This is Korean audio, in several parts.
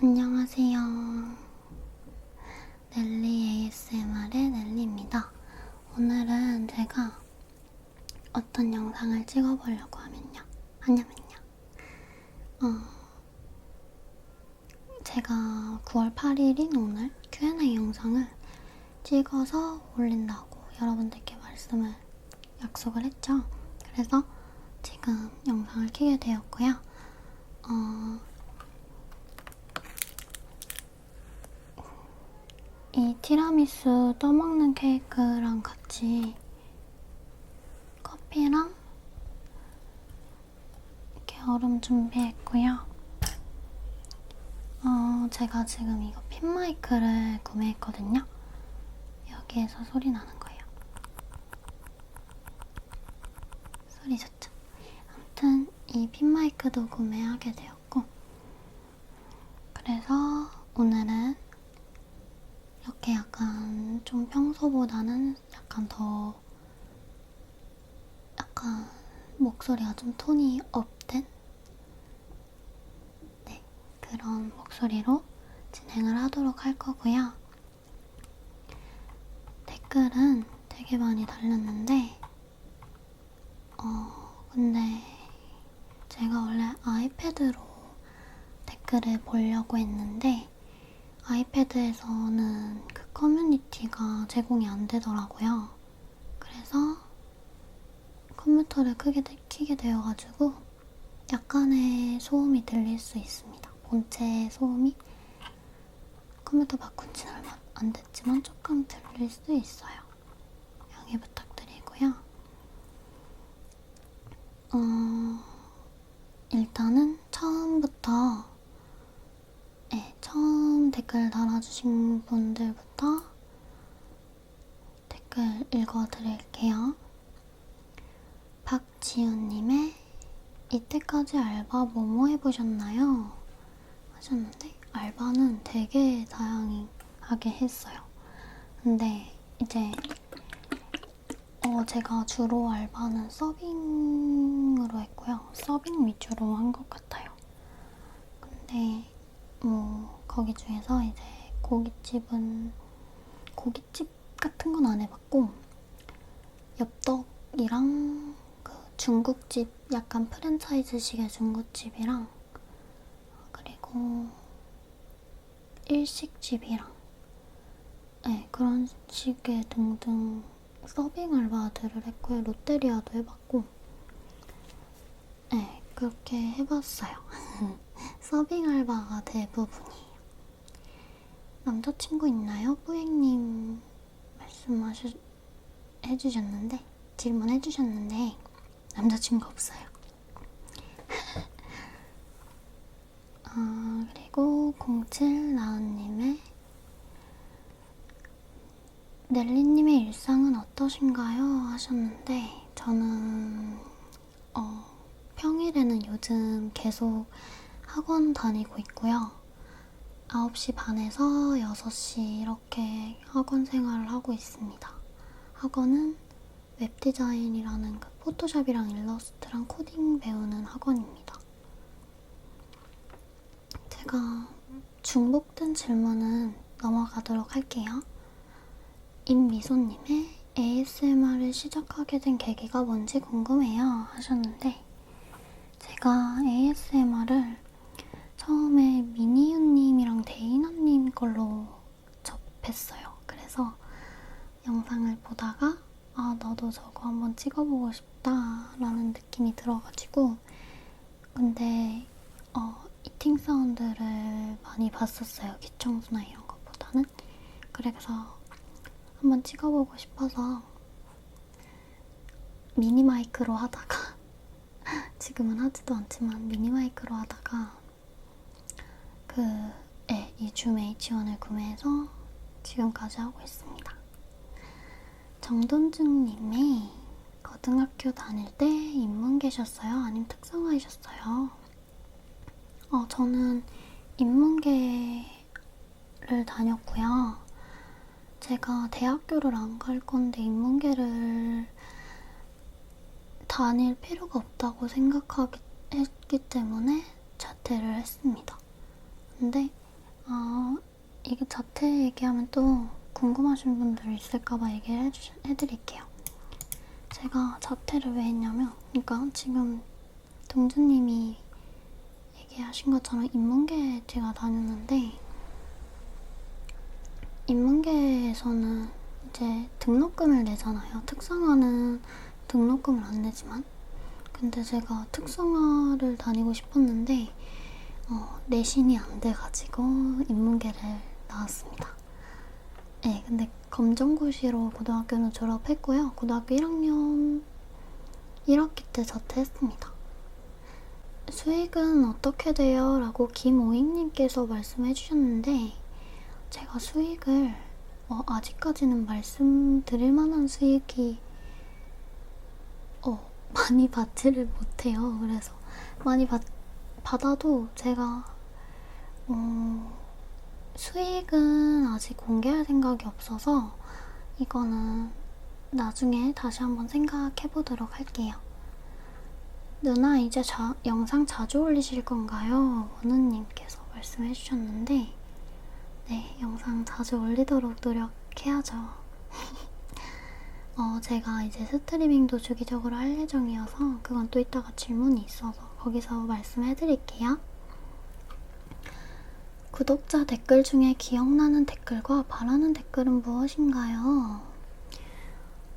안녕하세요. 넬리 ASMR의 넬리입니다. 오늘은 제가 어떤 영상을 찍어보려고 하면요. 하냐면요. 어, 제가 9월 8일인 오늘 Q&A 영상을 찍어서 올린다고 여러분들께 말씀을 약속을 했죠. 그래서 지금 영상을 켜게 되었고요. 어, 이 티라미수 떠먹는 케이크랑 같이 커피랑 이렇게 얼음 준비했고요. 어, 제가 지금 이거 핀 마이크를 구매했거든요. 여기에서 소리 나는 거예요. 소리 좋죠? 아무튼 이 핀 마이크도 구매하게 되었고 그래서 오늘은 이렇게 약간 좀 평소보다는 약간 더 약간 목소리가 좀 톤이 업된 네 그런 목소리로 진행을 하도록 할 거고요. 댓글은 되게 많이 달렸는데 어 근데 제가 원래 아이패드로 댓글을 보려고 했는데 아이패드에서는 그 커뮤니티가 제공이 안 되더라고요. 그래서 컴퓨터를 크게 키게 되어가지고 약간의 소음이 들릴 수 있습니다. 본체 소음이 컴퓨터 바꾼 지는 얼마 안 됐지만 조금 들릴 수 있어요. 양해 부탁드리고요. 어, 일단은 처음부터 네, 처음 댓글 달아주신 분들부터 댓글 읽어드릴게요. 박지훈님의 이때까지 알바 뭐뭐 해보셨나요? 하셨는데 알바는 되게 다양하게 했어요. 근데 이제 어 제가 주로 알바는 서빙으로 했고요. 서빙 위주로 한 것 같아요. 근데 뭐 거기 중에서 이제 고깃집은 고깃집 같은 건 안 해봤고 엽떡이랑 그 중국집 약간 프랜차이즈식의 중국집이랑 그리고 일식집이랑 네, 그런 식의 등등 서빙 알바들을 했고요. 롯데리아도 해봤고 네, 그렇게 해봤어요. 서빙 알바가 대부분이에요. 남자친구 있나요? 뿌행님 말씀하셔 해주셨는데 질문해주셨는데 남자친구 없어요. 아 그리고 07나은님의 넬리님의 일상은 어떠신가요? 하셨는데 저는 어, 평일에는 요즘 계속 학원 다니고 있고요. 9시 반에서 6시 이렇게 학원 생활을 하고 있습니다. 학원은 웹디자인이라는 그 포토샵이랑 일러스트랑 코딩 배우는 학원입니다. 제가 중복된 질문은 넘어가도록 할게요. 임미소님의 ASMR을 시작하게 된 계기가 뭔지 궁금해요 하셨는데 제가 ASMR을 처음에 미니유님이랑 데이나님 걸로 접했어요. 그래서 영상을 보다가 아 나도 저거 한번 찍어보고 싶다라는 느낌이 들어가지고 근데 어, 이팅 사운드를 많이 봤었어요. 기청수나 이런 것보다는 그래서 한번 찍어보고 싶어서 미니 마이크로 하다가 지금은 하지도 않지만 미니 마이크로 하다가 그, 네, 이줌 H1을 구매해서 지금까지 하고 있습니다. 정돈중님이 고등학교 다닐 때 인문 계셨어요? 아니면 특성화이셨어요? 어, 저는 인문계를 다녔고요. 제가 대학교를 안 갈 건데 인문계를 다닐 필요가 없다고 생각했기 때문에 자퇴를 했습니다. 근데 아, 이게 자퇴 얘기하면 또 궁금하신 분들 있을까봐 얘기를 해주, 해드릴게요. 제가 자퇴를 왜 했냐면, 그러니까 지금 동주님이 얘기하신 것처럼 인문계 제가 다녔는데, 인문계에서는 이제 등록금을 내잖아요. 특성화는 등록금을 안 내지만. 근데 제가 특성화를 다니고 싶었는데, 어, 내신이 안 돼가지고 인문계를 나왔습니다. 네, 근데 검정고시로 고등학교는 졸업했고요. 고등학교 1학년 1학기 때 자퇴했습니다. 수익은 어떻게 돼요? 라고 김오익님께서 말씀해 주셨는데, 제가 수익을 어, 아직까지는 말씀드릴 만한 수익이 어, 많이 받지를 못해요. 그래서 많이 받, 받아도 제가 어, 수익은 아직 공개할 생각이 없어서 이거는 나중에 다시 한번 생각해 보도록 할게요. 누나 이제 자, 영상 자주 올리실 건가요? 원우님께서 말씀해 주셨는데 네, 영상 자주 올리도록 노력해야죠. 어, 제가 이제 스트리밍도 주기적으로 할 예정이어서 그건 또 이따가 질문이 있어서 거기서 말씀해 드릴게요. 구독자 댓글 중에 기억나는 댓글과 바라는 댓글은 무엇인가요?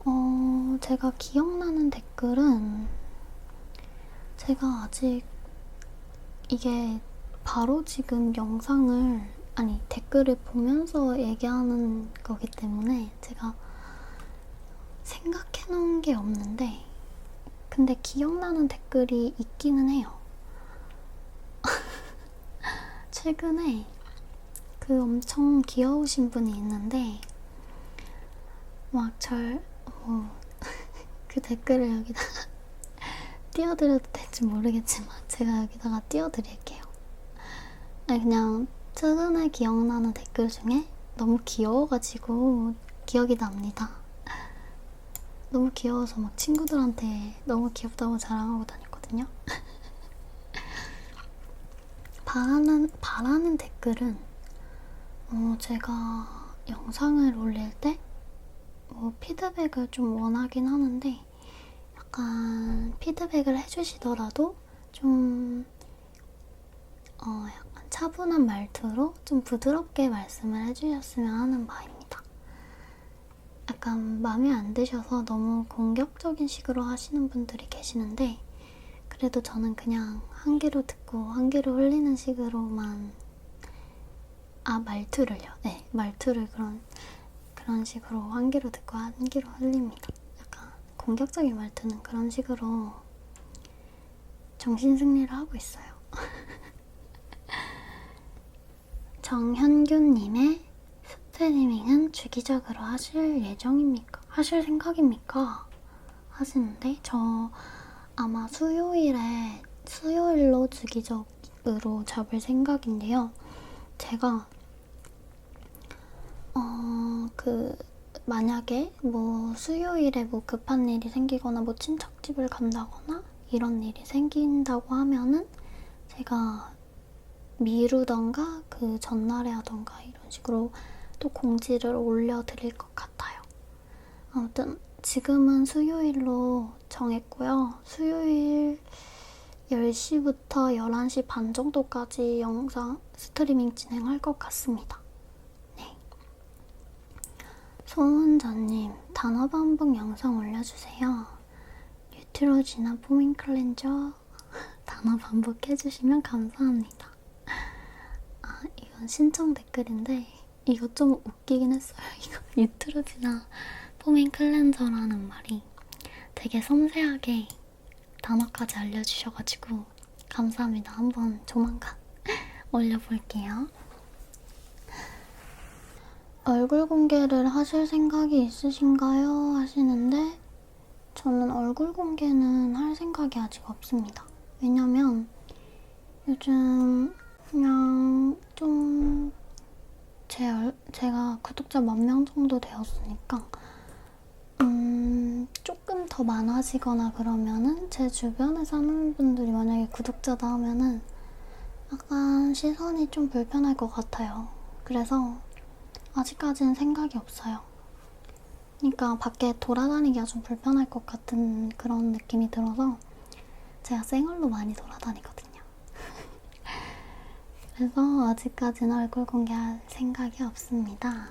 어, 제가 기억나는 댓글은 제가 아직 이게 바로 지금 영상을 아니 댓글을 보면서 얘기하는 거기 때문에 제가 생각해 놓은 게 없는데 근데 기억나는 댓글이 있기는 해요. 최근에 그 엄청 귀여우신 분이 있는데 막 절 어, 그 댓글을 여기다가 띄워드려도 될지 모르겠지만 제가 여기다가 띄워드릴게요. 그냥 최근에 기억나는 댓글 중에 너무 귀여워가지고 기억이 납니다. 너무 귀여워서 막 친구들한테 너무 귀엽다고 자랑하고 다녔거든요. 바라는, 바라는 댓글은 어, 제가 영상을 올릴 때 뭐 피드백을 좀 원하긴 하는데 약간 피드백을 해주시더라도 좀 어, 약간 차분한 말투로 좀 부드럽게 말씀을 해주셨으면 하는 바입니다. 약간 마음에 안 드셔서 너무 공격적인 식으로 하시는 분들이 계시는데 그래도 저는 그냥 한 귀로 듣고 한 귀로 흘리는 식으로만 아 말투를요. 네 말투를 그런 그런 식으로 한 귀로 듣고 한 귀로 흘립니다. 약간 공격적인 말투는 그런 식으로 정신 승리를 하고 있어요. 정현규님의 스트리밍은 주기적으로 하실 예정입니까? 하실 생각입니까? 하시는데 저 아마 수요일에 수요일로 주기적으로 잡을 생각인데요. 제가 어 그 만약에 뭐 수요일에 뭐 급한 일이 생기거나 뭐 친척집을 간다거나 이런 일이 생긴다고 하면은 제가 미루던가 그 전날에 하던가 이런 식으로 또 공지를 올려드릴 것 같아요. 아무튼 지금은 수요일로 정했고요. 수요일 10시부터 11시 반 정도까지 영상 스트리밍 진행할 것 같습니다. 네. 소은자님, 단어 반복 영상 올려주세요. 뉴트로지나 포밍 클렌저 단어 반복해주시면 감사합니다. 아, 이건 신청 댓글인데 이거 좀 웃기긴 했어요. 이거 뉴트로지나 포밍 클렌저라는 말이 되게 섬세하게 단어까지 알려주셔가지고 감사합니다. 한번 조만간 올려볼게요. 얼굴 공개를 하실 생각이 있으신가요? 하시는데 저는 얼굴 공개는 할 생각이 아직 없습니다. 왜냐면 요즘 그냥 좀 제, 제가 구독자 만 명 정도 되었으니까 음, 조금 더 많아지거나 그러면은 제 주변에 사는 분들이 만약에 구독자다 하면은 약간 시선이 좀 불편할 것 같아요. 그래서 아직까지는 생각이 없어요. 그러니까 밖에 돌아다니기가 좀 불편할 것 같은 그런 느낌이 들어서 제가 생얼로 많이 돌아다니거든요. 그래서 아직까지는 얼굴 공개할 생각이 없습니다.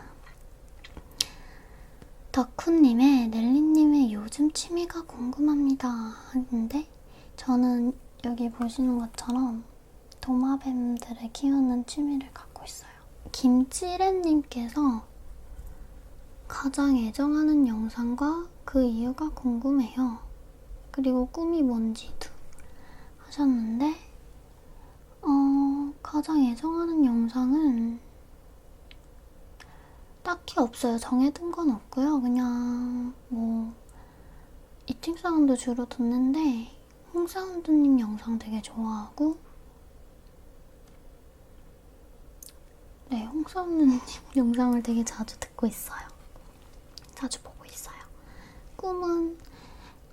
덕후님의 넬리님의 요즘 취미가 궁금합니다 하는데 저는 여기 보시는 것처럼 도마뱀들을 키우는 취미를 갖고 있어요. 김치랜님께서 가장 애정하는 영상과 그 이유가 궁금해요. 그리고 꿈이 뭔지도 하셨는데, 어, 가장 애정하는 영상은 딱히 없어요. 정해둔 건 없고요. 그냥 뭐 이팅 사운드 주로 듣는데 홍 사운드님 영상 되게 좋아하고 네, 홍 사운드님 영상을 되게 자주 듣고 있어요. 자주 보고 있어요. 꿈은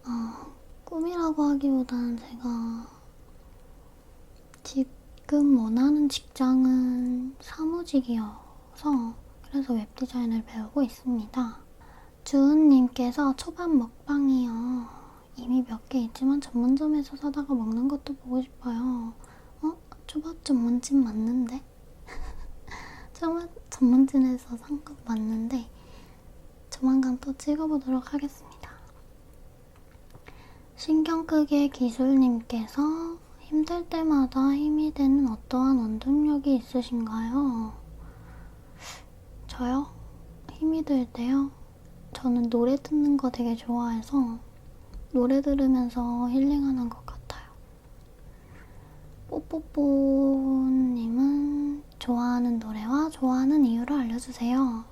어, 꿈이라고 하기보다는 제가 지금 원하는 직장은 사무직이어서 그래서 웹디자인을 배우고 있습니다. 주은님께서 초밥 먹방이요. 이미 몇 개 있지만 전문점에서 사다가 먹는 것도 보고 싶어요. 어? 초밥 전문집 맞는데? 초밥 전문집에서 산 것 맞는데 조만간 또 찍어보도록 하겠습니다. 신경 끄기 기술님께서 힘들 때마다 힘이 되는 어떠한 원동력이 있으신가요? 저요? 힘이 들 때요? 저는 노래 듣는 거 되게 좋아해서 노래 들으면서 힐링하는 것 같아요. 뽀뽀뽀님은 좋아하는 노래와 좋아하는 이유를 알려주세요.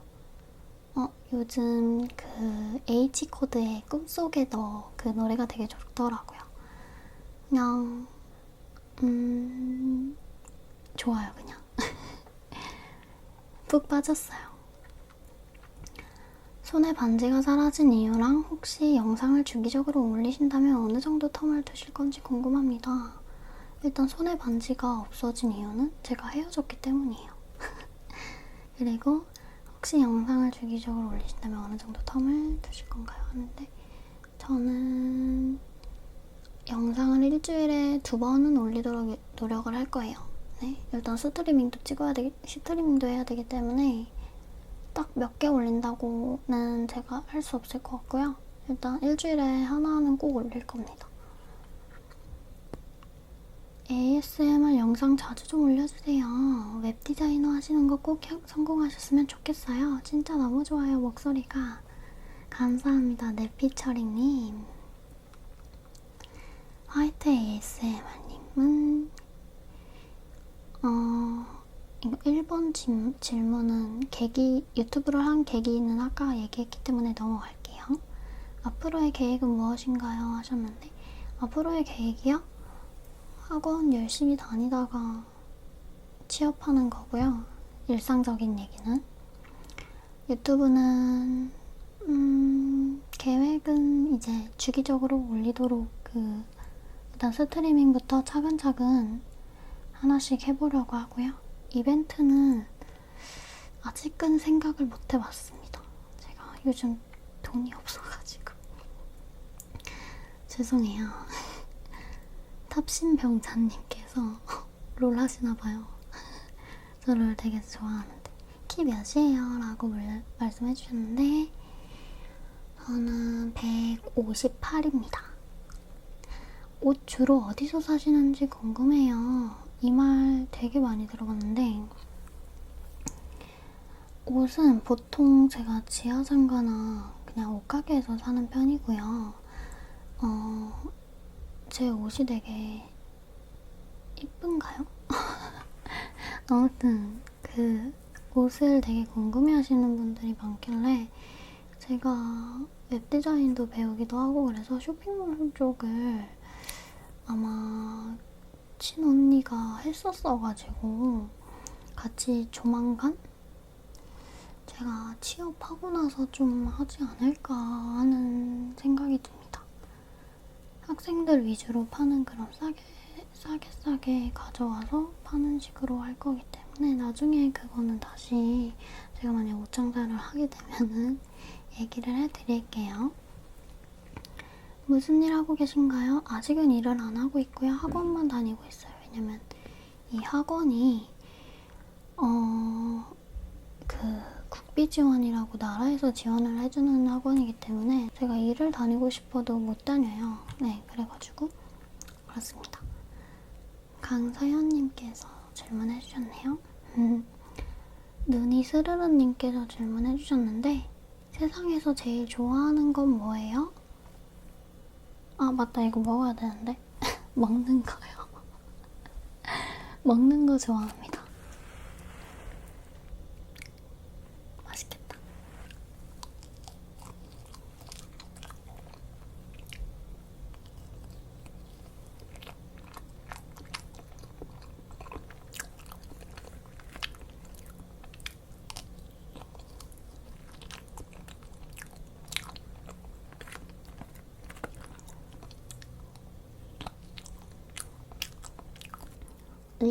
어, 요즘 그 H코드의 꿈속에 너 그 노래가 되게 좋더라고요. 그냥, 음, 좋아요, 그냥. 푹 빠졌어요. 손에 반지가 사라진 이유랑 혹시 영상을 주기적으로 올리신다면 어느 정도 텀을 두실 건지 궁금합니다. 일단 손에 반지가 없어진 이유는 제가 헤어졌기 때문이에요. 그리고 혹시 영상을 주기적으로 올리신다면 어느 정도 텀을 두실 건가요? 하는데 저는 영상을 일주일에 두 번은 올리도록 노력을 할 거예요. 네, 일단 스트리밍도 찍어야 되기, 스트리밍도 해야 되기 때문에 딱 몇 개 올린다고는 제가 할 수 없을 것 같고요. 일단 일주일에 하나는 꼭 올릴 겁니다. ASMR 영상 자주 좀 올려주세요. 웹 디자이너 하시는 거 꼭 성공하셨으면 좋겠어요. 진짜 너무 좋아요, 목소리가. 감사합니다, 네피처링님. 화이트 ASMR님은, 어, 이거 1번 질, 질문은 계기, 유튜브를 한 계기는 아까 얘기했기 때문에 넘어갈게요. 앞으로의 계획은 무엇인가요? 하셨는데, 앞으로의 계획이요? 학원 열심히 다니다가 취업하는 거고요. 일상적인 얘기는. 유튜브는, 음, 계획은 이제 주기적으로 올리도록 그, 일단 스트리밍부터 차근차근 하나씩 해보려고 하고요. 이벤트는 아직은 생각을 못 해봤습니다. 제가 요즘 돈이 없어가지고. 죄송해요. 탑신병자님께서 롤 하시나봐요. 저롤 되게 좋아하는데. 키 몇이에요? 라고 말씀해 주셨는데, 저는 158입니다. 옷 주로 어디서 사시는지 궁금해요. 이 말 되게 많이 들어봤는데, 옷은 보통 제가 지하상가나 그냥 옷가게에서 사는 편이고요. 어, 제 옷이 되게 이쁜가요? 아무튼 그 옷을 되게 궁금해 하시는 분들이 많길래 제가 웹디자인도 배우기도 하고 그래서 쇼핑몰 쪽을 아마 친언니가 했었어가지고 같이 조만간 제가 취업하고 나서 좀 하지 않을까 하는 생각이 듭니다. 학생들 위주로 파는 그런 싸게 싸게 싸게 가져와서 파는 식으로 할 거기 때문에 나중에 그거는 다시 제가 만약 옷장사를 하게 되면은 얘기를 해드릴게요. 무슨 일 하고 계신가요? 아직은 일을 안 하고 있고요. 학원만 다니고 있어요. 왜냐면 이 학원이 어, 그 국비 지원이라고 나라에서 지원을 해주는 학원이기 때문에 제가 일을 다니고 싶어도 못 다녀요. 네, 그래가지고 그렇습니다. 강서연님께서 질문해 주셨네요. 음, 눈이 스르르님께서 질문해 주셨는데 세상에서 제일 좋아하는 건 뭐예요? 아 맞다 이거 먹어야 되는데 먹는 거요. 먹는 거 좋아합니다.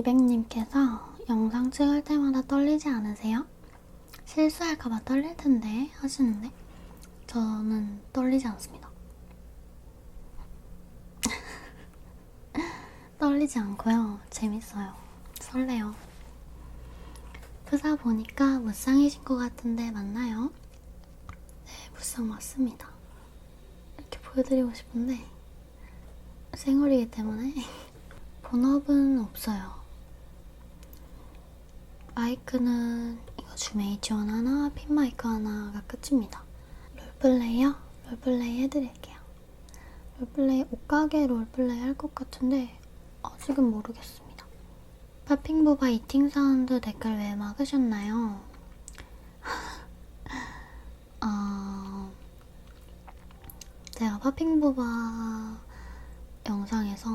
리백님께서 영상 찍을 때마다 떨리지 않으세요? 실수할까봐 떨릴 텐데 하시는데 저는 떨리지 않습니다. 떨리지 않고요. 재밌어요. 설레요. 프사 보니까 무쌍이신 것 같은데 맞나요? 네, 무쌍 맞습니다. 이렇게 보여드리고 싶은데 생얼이기 때문에 본업은 없어요. 마이크는 이거 줌 H1 하나, 핀 마이크 하나가 끝입니다. 롤플레이요? 롤플레이 해드릴게요. 롤플레이, 옷가게 롤플레이 할 것 같은데 아직은 모르겠습니다. 파핑보바 이팅 사운드 댓글 왜 막으셨나요? 어, 제가 파핑보바 영상에서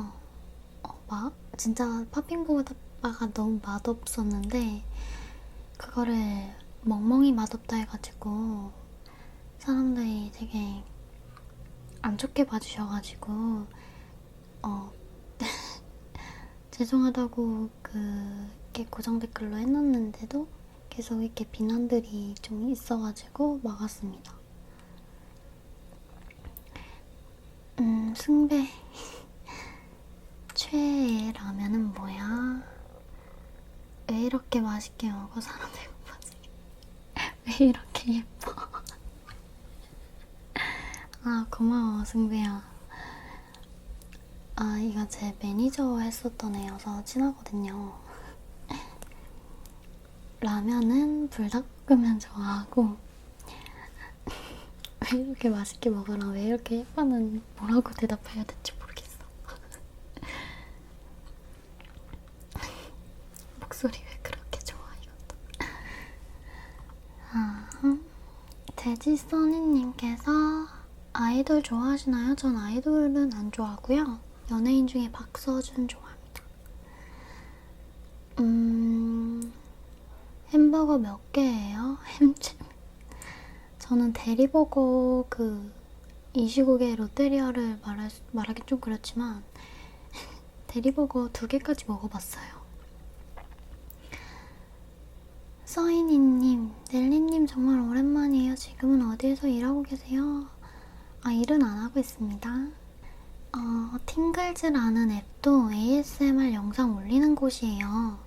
어, 막 진짜 파핑보 바가 너무 맛없었는데 그거를 멍멍이 맛없다 해가지고 사람들이 되게 안 좋게 봐주셔가지고 어 죄송하다고 그게 고정 댓글로 해놨는데도 계속 이렇게 비난들이 좀 있어가지고 막았습니다. 음 승배 최애 라면은 뭐야? 왜 이렇게 맛있게 먹어 사람 배고파지게 왜 이렇게 예뻐? 아 고마워 승배야. 아 이거 제 매니저 했었던 애여서 친하거든요. 라면은 불닭볶음면 좋아하고 왜 이렇게 맛있게 먹어라 왜 이렇게 예뻐는 뭐라고 대답해야 될지 모르겠어 목소리 왜 그렇게 좋아 이것도 아, 돼지 써니님께서 아이돌 좋아하시나요? 전 아이돌은 안 좋아하고요 연예인 중에 박서준 좋아합니다 음 햄버거 몇 개예요? 햄잼 저는 대리버거 그 이 시국에 롯데리아를 말할, 말하기 좀 그렇지만 대리버거 두 개까지 먹어봤어요. 서인이님, 넬리님 정말 오랜만이에요. 지금은 어디에서 일하고 계세요? 아, 일은 안 하고 있습니다. 어, 팅글즈라는 앱도 ASMR 영상 올리는 곳이에요.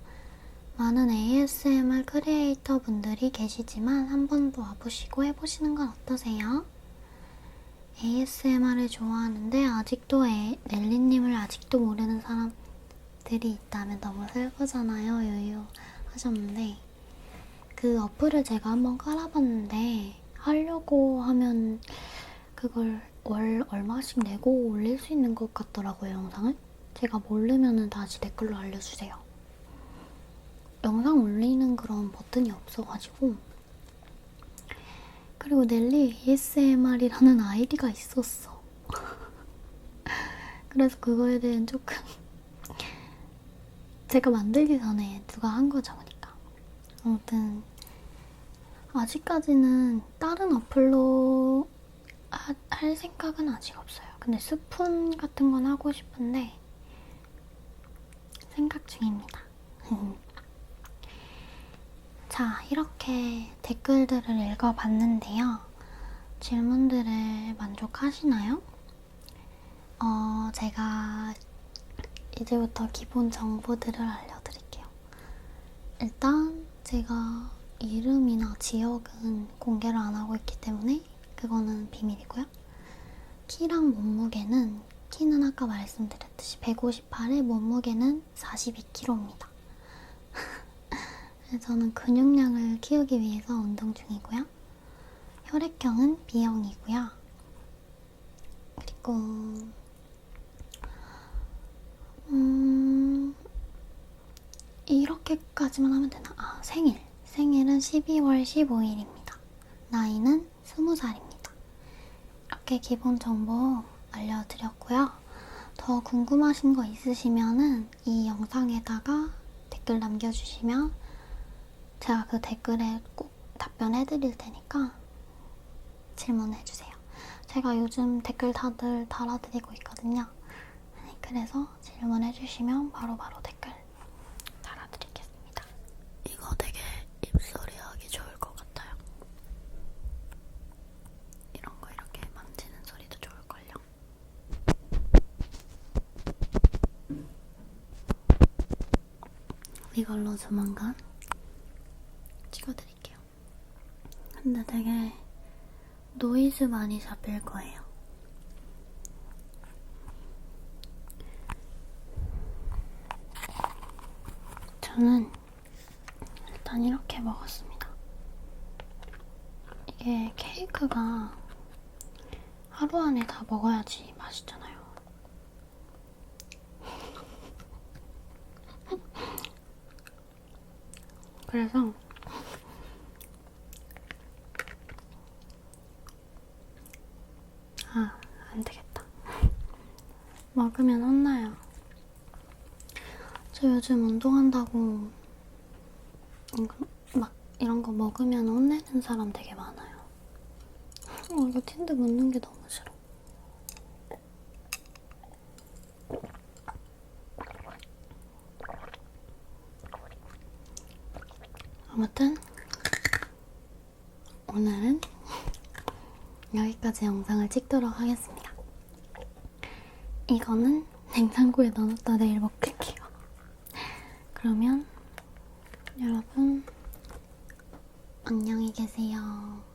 많은 ASMR 크리에이터 분들이 계시지만 한 번도 와보시고 해보시는 건 어떠세요? ASMR을 좋아하는데 아직도 에, 넬리님을 아직도 모르는 사람들이 있다면 너무 슬프잖아요. 유유 하셨는데 그 어플을 제가 한번 깔아봤는데 하려고 하면 그걸 월 얼마씩 내고 올릴 수 있는 것 같더라고요 영상을. 제가 모르면은 다시 댓글로 알려주세요. 영상 올리는 그런 버튼이 없어가지고 그리고 넬리 ASMR이라는 아이디가 있었어. 그래서 그거에 대한 조금 제가 만들기 전에 누가 한 거죠, 그러니까. 아무튼 아직까지는 다른 어플로 하, 할 생각은 아직 없어요. 근데 스푼 같은 건 하고 싶은데 생각 중입니다. 자, 이렇게 댓글들을 읽어봤는데요. 질문들을 만족하시나요? 어, 제가 이제부터 기본 정보들을 알려드릴게요. 일단 제가 이름이나 지역은 공개를 안 하고 있기 때문에 그거는 비밀이고요. 키랑 몸무게는 키는 아까 말씀드렸듯이 158에 몸무게는 42kg입니다. 저는 근육량을 키우기 위해서 운동 중이고요. 혈액형은 B형이고요. 그리고 음 이렇게까지만 하면 되나? 아 생일 생일은 12월 15일입니다. 나이는 20살입니다. 이렇게 기본 정보 알려드렸고요. 더 궁금하신 거 있으시면은 이 영상에다가 댓글 남겨주시면 제가 그 댓글에 꼭 답변해 드릴 테니까 질문해 주세요. 제가 요즘 댓글 다들 달아드리고 있거든요. 네, 그래서 질문해 주시면 바로바로 댓글 달아드리겠습니다. 이거 되게 입소리 하기 좋을 것 같아요. 이런 거 이렇게 만지는 소리도 좋을걸요. 이걸로 조만간 찍어드릴게요. 근데 되게 노이즈 많이 잡힐 거예요. 저는 일단 이렇게 먹었습니다. 이게 케이크가 하루 안에 다 먹어야지 맛있잖아요. 그래서 아, 안 되겠다. 먹으면 혼나요. 저 요즘 운동한다고 막 이런 거 먹으면 혼내는 사람 되게 많아요. 어, 이거 틴트 묻는 게 너무 싫어. 아무튼 오늘은 영상을 찍도록 하겠습니다. 이거는 냉장고에 넣어놨다 내일 먹을게요. 그러면 여러분 안녕히 계세요.